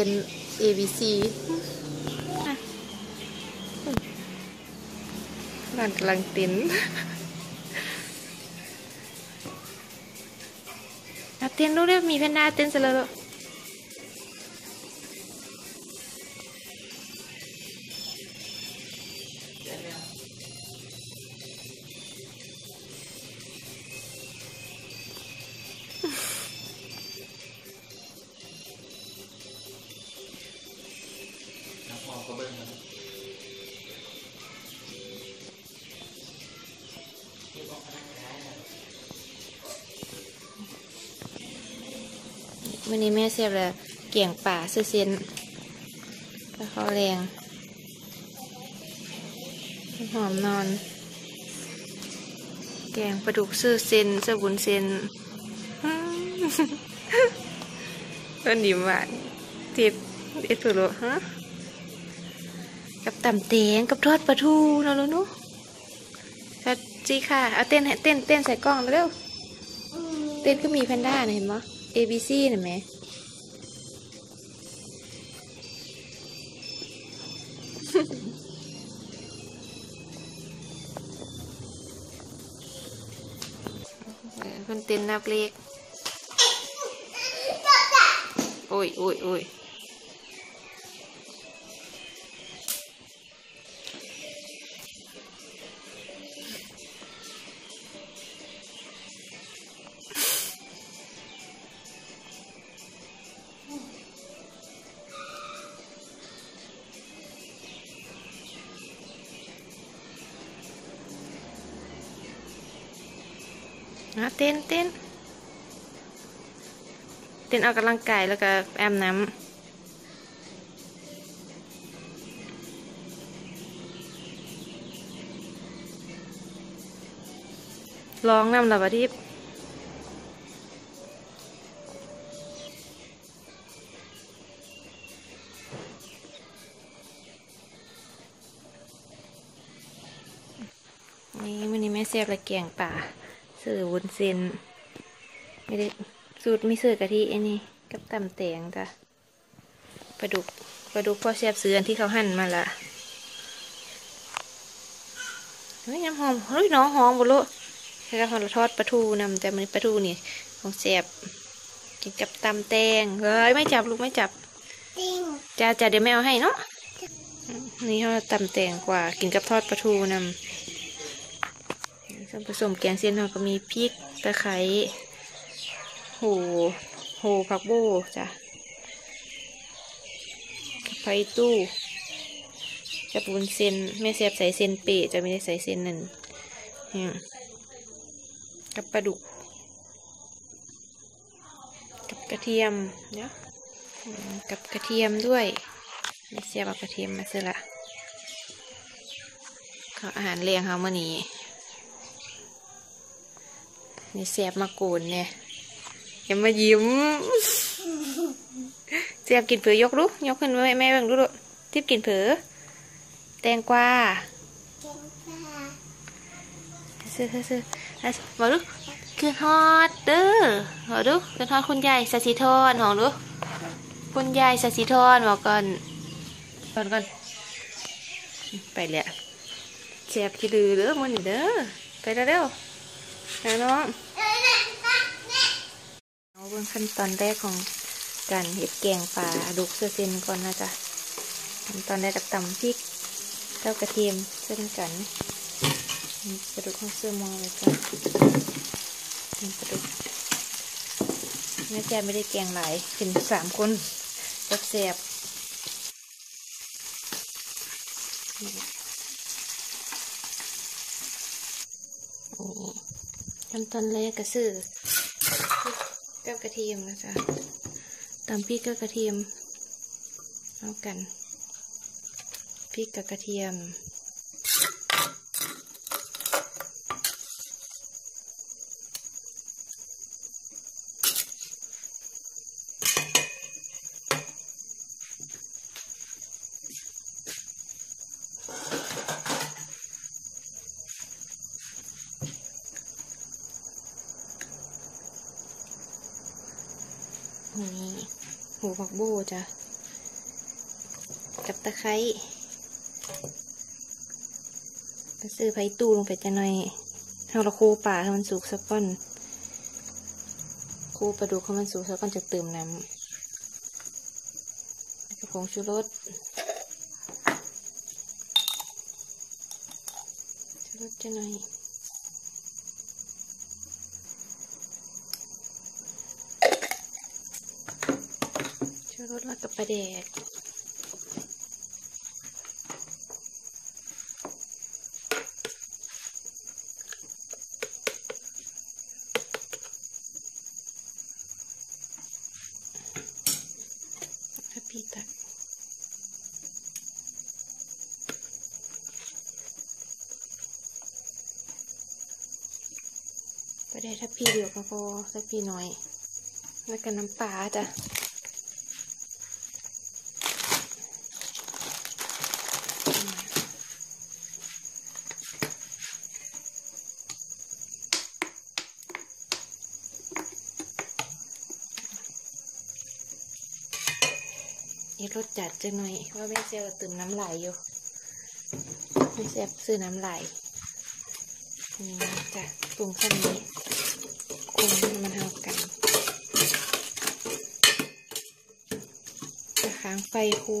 ำลังเต้น ABC ร้านกำลังเต้นอะเต้นรู้เรียมีแพนด้าเต้นเสร็จแล้ว วันนี้แม่เสียบเลยเกี่ยงป่าซื้อเซนก็เขาแรงหอมนอน แกงปลาดุกซื้อเซนซื้อบุญเซนต้นดีมากทิพเอ็ดถูกหรฮะกับต่ำเตียงกับทอดปลาทูนาะลูกนาะชัดจีค่ะ เอาเต้นเต้นเต้นใส่กล้องเร็ว เต้นก็มีแพนด้าเห็นไหม A B C เห็นไห นะเต้นเต้นเต้นออกกำลังกายแล้วก็แอมน้ำร้องน้ำละบะทิพย์นี่วันนี้แม่เสียบละเกียงป่า ซื้อวุ้นเส้นไม่ได้สูตรไม่ซื้อกะทิไอ้นี่กับตำแตงจ้ะปลาดุกปลาดุกพ่อเสียบซื้ออันที่เขาหั่นมาละเฮ้ยน้ำหอมเฮ้ยน้องหอมบุลุแค่เราทอดปลาทูนำแต่มันปลาทูนี่ของเสียบกินกับตำแตงเฮ้ยไม่จับลูกไม่จับติ้งจ้าจ้าเดี๋ยวแม่เอาให้เนาะนี่เขาตำแตงกว่ากินกับทอดปลาทูนำ ส่วนผสมแกงเส้นเราก็มีพริกตะไคร้โหโหผักโบจ้ะไผ่ตู้จะปูนเส้นแม่เสียบใส่เส้นเปะจะไม่ได้ใส่เส้นนั่นกับปลาดุก กับกระเทียมเนาะกับกระเทียมด้วยแม่เสียบกระเทียมมาเสร็จละขาอาหารเลี้ยงเขาเมื่อนี้ นี่เสียบมาโกนเนี่ยอย่ามายิ้มเสียบกินเผือยกลูกยกขึ้นไว้แม่เบิ่งดูลูกทิพกินเผือแตงกวาซื้อซื้อซื้อมาดูคือฮอดเด้อมาดูคือฮอดคุณยายสัสิธรหองดูคุณยายสัสิธรบอกก่อนก่อนก่อนไปแล้วเสียบกี่ดือเด้อมันเด้อไปเร็ว นะน้องเอาเบื้องขั้นตอนแรกของการเห็ดแกงปลาดุกเสื้อเซนก่อนนะจ๊ะขั้นตอนแรกกับตำพริกเต้ากระเทียมเส้นกันนี่ปดุกของเสื้อมองเลยจ้ะนี่ปดุกแม่แจไม่ได้แกงหลายเป็นสามคนรับแสบ ขั้นตอนแรกก็ซื้อกับกระเทียมนะจ๊ะตำพริกกับกระเทียมเอากันพริกกับกระเทียม นี่หูผักโบจ้ะ กับตะไคร้ไปซื้อไผ่ตูลงไปจะหน่อยเอาละคูป่าให้มันสุกสักก้อนคูปลาดุกให้มันสุกสักก้อนจะเติมน้ำกระผงชูรสชูรสจะหน่อย รสล้วกับปลาแดกพี่ตักปลาแดกถ้าพี่เดียวก็พอถ้าพี่น้อย แล้วก็น้ำปลาจ้ะ อี รสจัดจะหน่อยว่าแม่เซลตื่มน้ำไหลอยู่แม่เซลซื้อน้ำไหลนี่จ้ะปรุงขั้นนี้คนมันเท่ากันจะค้างไฟคู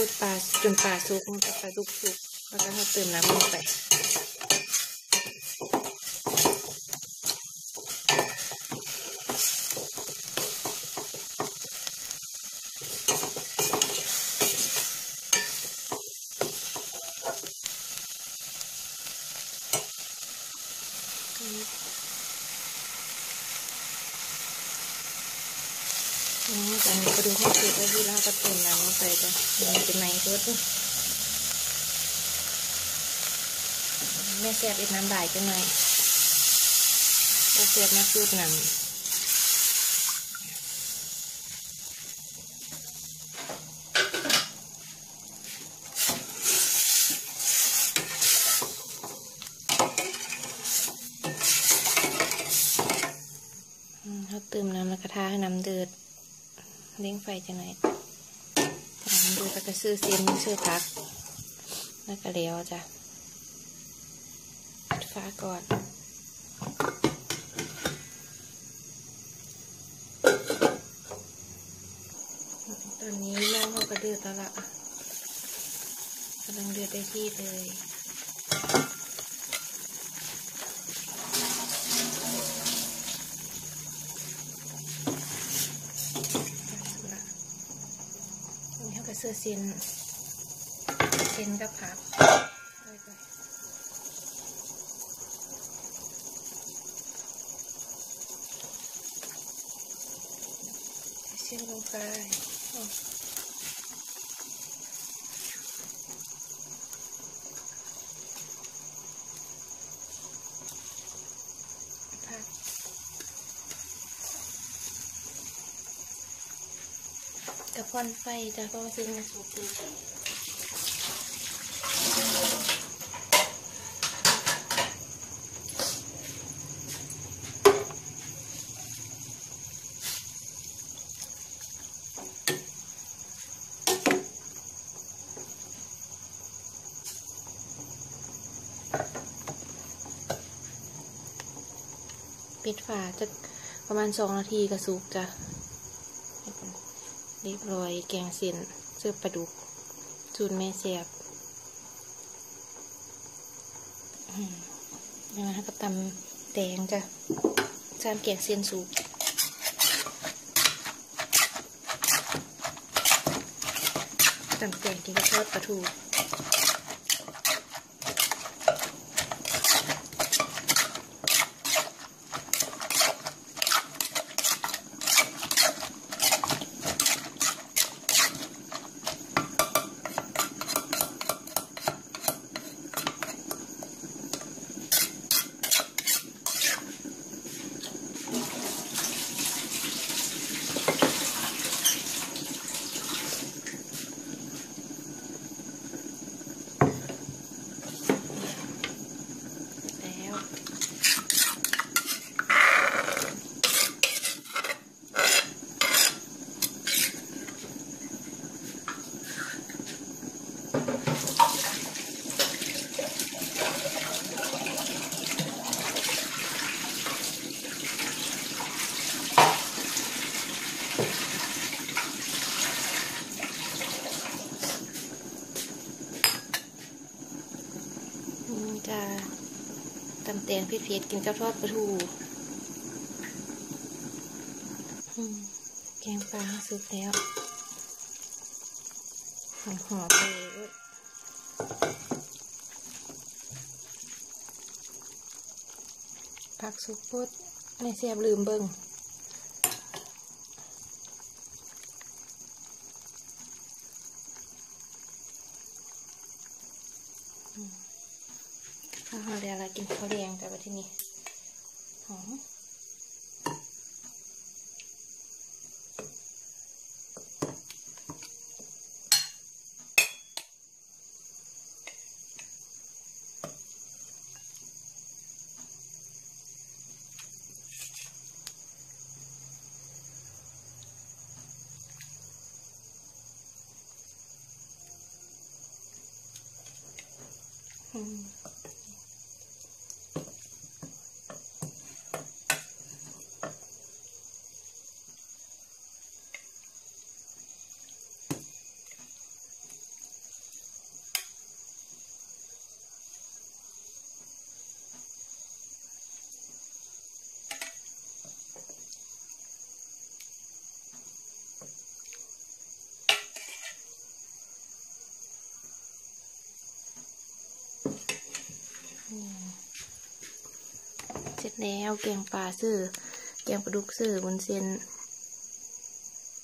คูปลาจนปลาสุกมันก็ปลาดุกสุกแล้วก็เขาเติมน้ำลงไปอืม ตอนนี้ก็ดูข้าวสุกแล้วที่เราก็เติมน้ำลงไปจ้ะมันเป็นไหนตัวตัวแม่แซ่บอีกน้ำบ่ายจังหน่อยแม่แซ่บมาสูดหน้ำอืมเขาเติมน้ำแล้วกระทะให้น้ำเดือด เลี้ยงไฟจะหน่อยทำดูแล้วก็ซื้อเซียนซื้อพัก แล้วก็เลี้ยวจ้ะปิดฟ้าก่อนตอนนี้น้ำเขาก็เดือดแล้วล่ะกำลังเดือดได้ที่เลย นี่เขาก็เสื้อเซนเซนกับผักเส้นลงไป กันไฟจ้ะเพราะว่าซึ่งมันสุกดีปิดฝาจะประมาณสองนาทีก็สุกจ้ะ เรียบร้อยแกงเส้นเสื้อปลาดุกสูตรแม่เสียบนะคะก็ตำแตงจ้ะจานแกงเส้นสุกตำแตงกินกับทอดปลาทู จะตำแตงเผ็ดๆกินกับทอดปลาทูแกงปลาสุกแล้วหอมหอมเลยผักสุกพุดไม่เสียบลืมเบิงอืมข้าวเดียวเรากินข้าวแด งกันไเสร็จแล้วแกงปลาซื่อแกงปลาดุกซื่อบนเส้น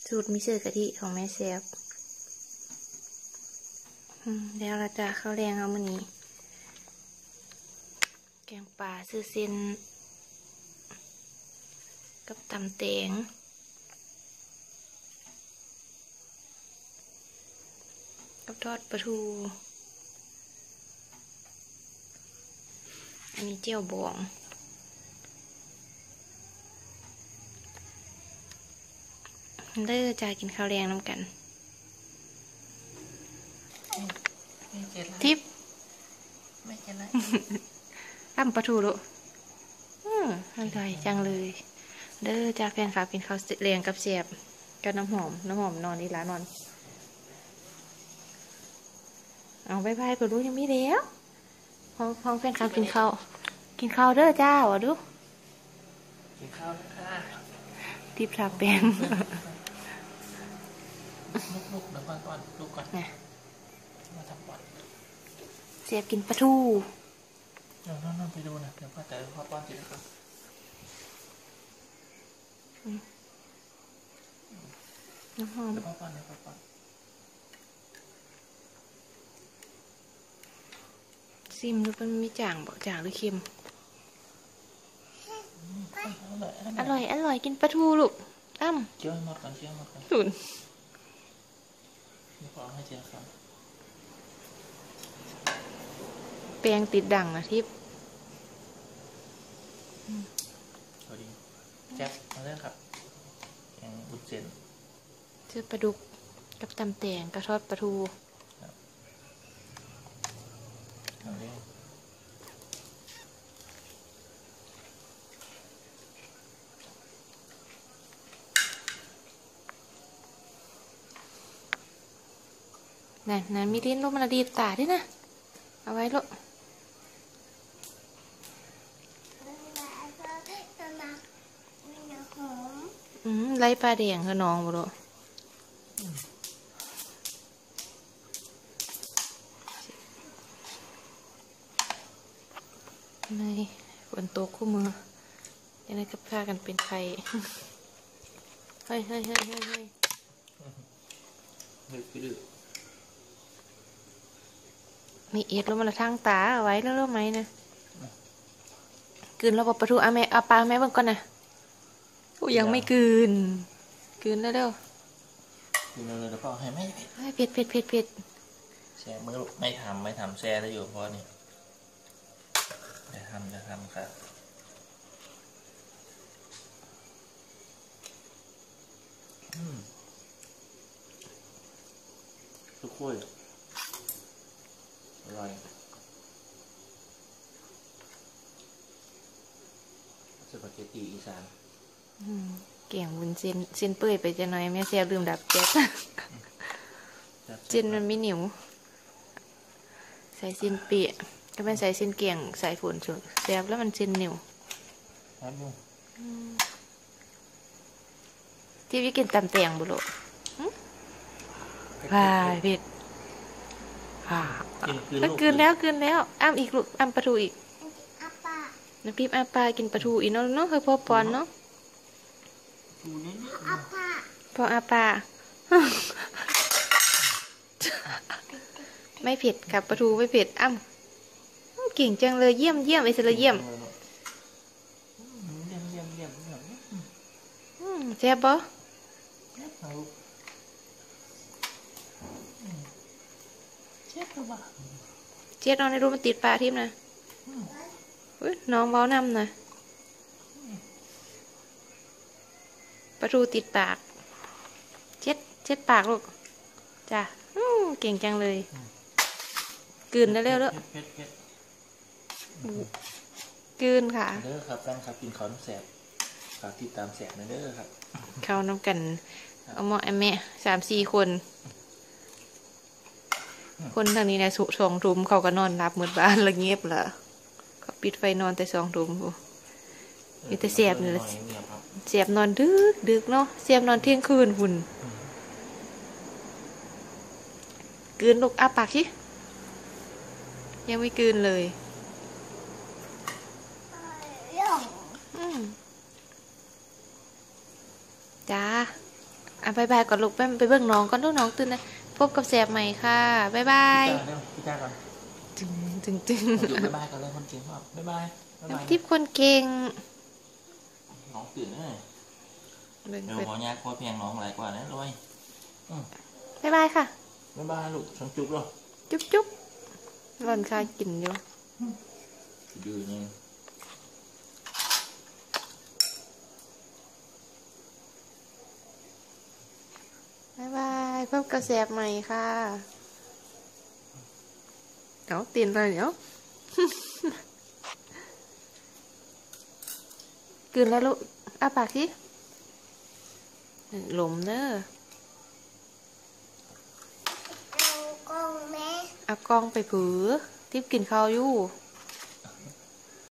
สูตรมิเชอร์กะทิของแม่แซบแล้วเราจะข้าวแรงเอามานี้ แกงปลาซื่อเส้นกับตำแตงกับทอดปลาทู อันนี้เจียวบองเด้อจ่ากินข้าวแรงน้ำกันไม่เจ็ดละทิปไม่เจ็ดละอ้ำปลาทูดุอืมอร่อยจังเลย เด้อจ่าแฟนคลับกินข้าวแรงกับเสียบกับน้ำหอม น้ำหอมนอนนี่ละนอน เอาบายบายปลาดูยังไม่แล้ว ห้องห้องแฟนคลับกินข้าวกินข้าวเด้อจ้าวะดูกินข้าวนะคะทิปทาแปงลุกลุกเดี๋ยวก่อนก่อนลุกก่อนนะมาทำก่อนเสียบกินปลาทูเดี๋ยวนั่นๆไปดูนะเดี๋ยวพ่อแต่พ่อป้อนจิตนะครับน้ำหอมเดี๋ยวพ่อป้อนเดี๋ยวพ่อป้อน ซิมดูเป็นมีจางบอกจางหรือเค็มอร่อยอร่อยอร่อย อร่อยกินปลาทูลูกอ้ำเคี่ยวให้หมดก่อนเคี่ยวให้หมดก่อนตุนเดี๋ยวพ่อเอาให้เจียครับแปลงติดดังอะทิพย์สวัสดีแจ็คมาเรื่องครับแกงบุญเซนชื่อปลาดุกกับตำแตงกระทอดปลาทู เอาเรื่อง นั่นนั่นมีลิ้นลูกมันดีตาด้วยนะ เอาไว้ลูกอืม ไล่ปลาแดงคือน้องบ่ลูกในฝน ตกคู่มือยังไงก็พากันเป็นไข่เฮ้ยเฮ้ยเฮ้ยเฮ้ยเฮ้ยเฮ้ยพี่ดื้อมีเอ็ดแล้วมันละทางตาเอาไว้แล้วรู้ไหมนะกลืนแล้วบอกประตูเอาแม่เอาปลาแม่เบิ่งก่อนนะอู้ยังไม่กลืนกลืนแล้วเร็วกินเลยเดี๋ยวพ่อให้ไม่ไม่เฮ้ยเผ็ดเผ็ดเผ็ดเผ็ดแชร์มือลูกไม่ทำไม่ทำแชร์ได้อยู่เพราะนี่จะทำจะทำครับอืม ทุกคนอร่อยสปาเกตตีอีสานอืมเกี่ยงวุ้นเส้นเส้นเปื่อยไปจะหน่อยแม่เสียลืมดับแก๊สแซ่บๆเส้นมันไม่เหนียวใส่เส้นเปียกก็เป็นใส่เส้นเกียงใส่ฝนสุดแซ่บแล้วมันเส้นเหนียว ครับอยู่ ที่วิกินตำแตงบุโรว้ายเผ็ดอ่ากินคืนเอ้ยกลืนแล้วกลืนแล้วอ้ำอีกลูกอ้ำปลาทูอีกอาปาน้ำพริบอ้าปลากินปลาทูอีกเนาะเนาะเฮ้ยพอปอนเนาะดูนิดอาปาพออาปลาไม่เผ็ดครับปลาทูไม่เผ็ดอ้ำเก่งจังเลยเยี่ยมเยี่ยมไอเซลเยี่ยมเยี่ยมเยี่ยมเยี่ยมเยี่ยมอืมแซ่บปะ เอาเช็ดตัวบ้าเจี๊ยดน้องในรูปมันติดปลาทิพย์นะอุ๊ยน้องเบ้านำนะปลาทูติดปาก เช็ด เช็ดปากลูก จ้ะอืมเก่งจังเลยกลืนได้เร็วแล้วเผ็ดเผ็ดกลืนค่ะเด้อครับแฟนครับกินข้าวน้ำแสบฝากติดตามแสบหนะเด้อครับ เข้าน้ำกัน เอาหมอแอมแม่สามสี่คน คนทางนี้นะสุสองทุ่มเขาก็นอนรับเหมือนบ้านละเงียบละเขาปิดไฟนอนแต่สองทุ่มมีแต่แสบนี่แหละเงียเสียบนอนดึกดึกเนาะเสียบนอนเที่ยงคืนหุ่นกืนลูกอ้าปากสิยังไม่กืนเลยอืมจ้า อะบายบายก่อนลูกไปไปเบิ่งน้องก่อนลูกน้องตื่นนะพบกับแสบใหม่ค่ะบายบายพี่จ้าเร็วพี่จ้าก่อนจึงจึงจึงอยู่บ๊ายบายกันเลยคนเก่งครับบ๊ายบายบ๊ายบายน้ำทิพย์คนเก่งน้องตื่นเลยเบิ่งเดี๋ยวเปิดขอยากขอเพียงน้องหลายกว่านะรวยบายบายค่ะบ๊ายบายลูกฉันจุ๊บหรอจุ๊บจุ๊บหล่อนข้าวกินอยู่ดื้อนี่บายบายพบกับแสบใหม่ค่ะเดี๋ยวตีนเลยเดี๋ยวกลืนแล้วลูกอ้าปากสิหลมเนอะเอากงแม่เอากล้องไปผือทิพย์กินข้าวอยู่เ